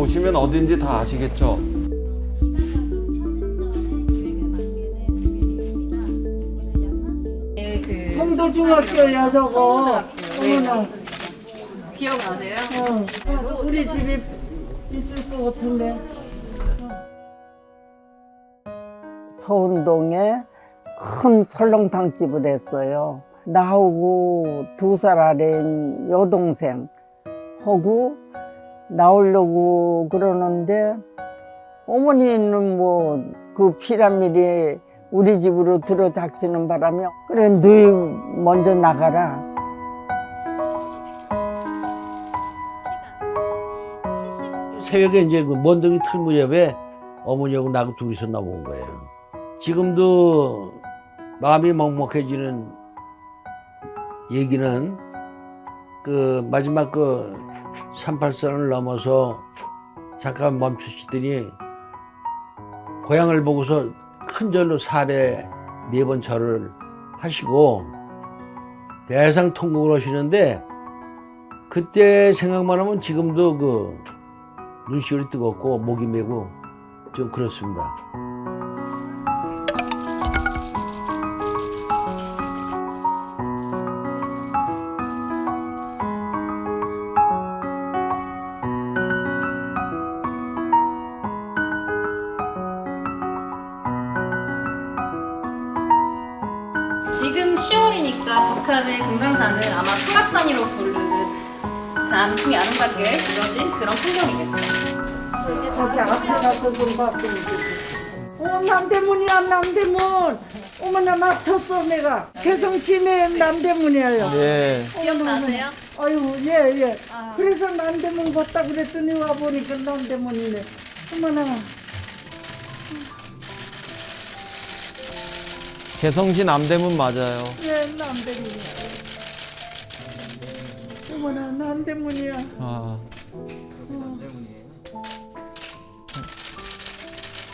보시면 어딘지 다 아시겠죠? 네, 그 성도중학교야 저거. 어머나. 기억나세요? 어. 우리 집이 있을 것 같은데. 서운동에 큰 설렁탕 집을 했어요. 나하고 두 살 아래인 여동생 하고 나오려고 그러는데 어머니는 뭐 그 피라미드에 우리 집으로 들어닥치는 바람에 그래 너희 먼저 나가라 새벽에 이제 그 먼둥이 틀 무렵에 어머니하고 나하고 둘이서 나온 거예요. 지금도 마음이 먹먹해지는 얘기는 그 마지막 그 38선을 넘어서 잠깐 멈추시더니 고향을 보고서 큰 절로 살에 네번 절을 하시고 대상 통곡을 하시는데 그때 생각만 하면 지금도 그 눈시울이 뜨겁고 목이 메고 좀 그렇습니다. 지금 10월이니까 북한의 금강산을 아마 삼각산이로 부르는 남풍이 아름답게 그려진 그런 풍경이겠죠. 저기 앞에 가서 좀 봤더니 어 남대문이야 남대문. 어머 나 맞췄어 내가. 개성 시내 남대문이에요. 예. 기억나세요? 아유 예예. 그래서 남대문 갔다 그랬더니 와보니까 남대문이네. 어머나 개성시 남대문 맞아요. 예 남대문이야 어머나 남대문이야 아.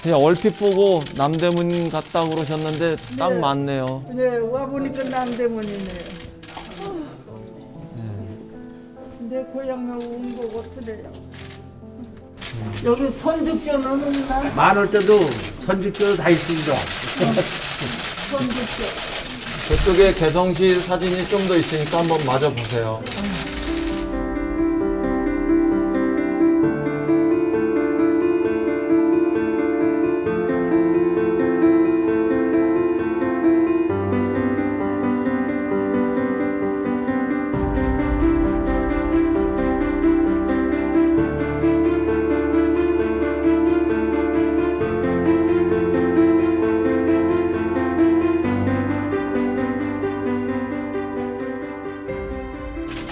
그냥 얼핏 보고 남대문 갔다 그러셨는데 딱 네. 맞네요. 네 와보니까 남대문이네요 내 고향에 온 거 같으래요 여기 선주교는 없나? 많을 때도 선집교도 다 있습니다. 선주교 저쪽에 개성시 사진이 좀 더 있으니까 한번 마저 보세요.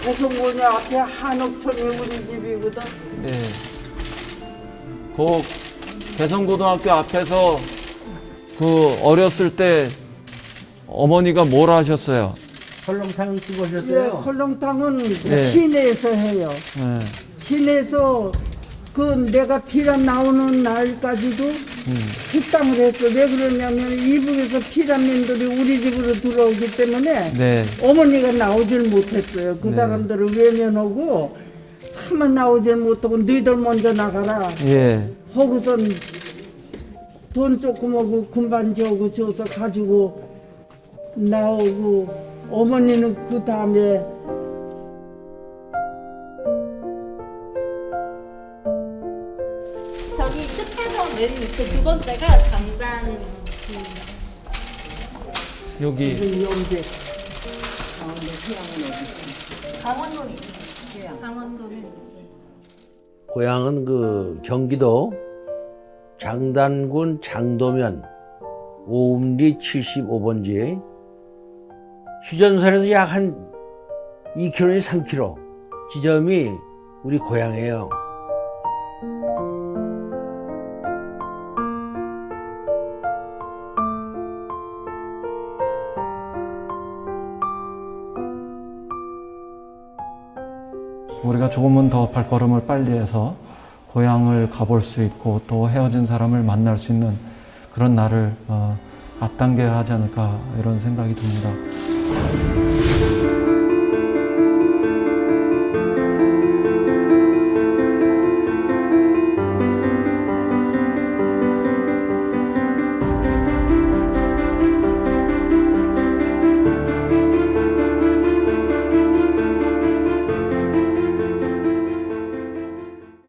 대성고녀 앞에 한옥천이 우리 집이거든. 네. 그 개성고등학교 앞에서 그 어렸을 때 어머니가 뭘 하셨어요? 설렁탕 쓰고 예, 오셨어요? 설렁탕은 네. 시내에서 해요. 네. 시내에서 그 내가 피가 나오는 날까지도 음. 식당을 했어. 왜 그러냐면 이북에서 피라민들이 우리 집으로 들어오기 때문에 네. 어머니가 나오질 못했어요. 그 네. 사람들을 외면하고 차마 나오질 못하고 너희들 먼저 나가라. 예. 거기선 돈 조금 하고 금반 저고 줘서 가지고 나오고 어머니는 그 다음에 맨 밑에 두 번째가 장단. 여기. 연대 강원도는 강원도는 고향은 그 경기도 장단군 장도면 오음리 75번지 휴전선에서 약 한 2km, 3km 지점이 우리 고향이에요. 우리가 조금은 더 발걸음을 빨리 해서 고향을 가볼 수 있고 또 헤어진 사람을 만날 수 있는 그런 날을 어, 앞당겨야 하지 않을까 이런 생각이 듭니다.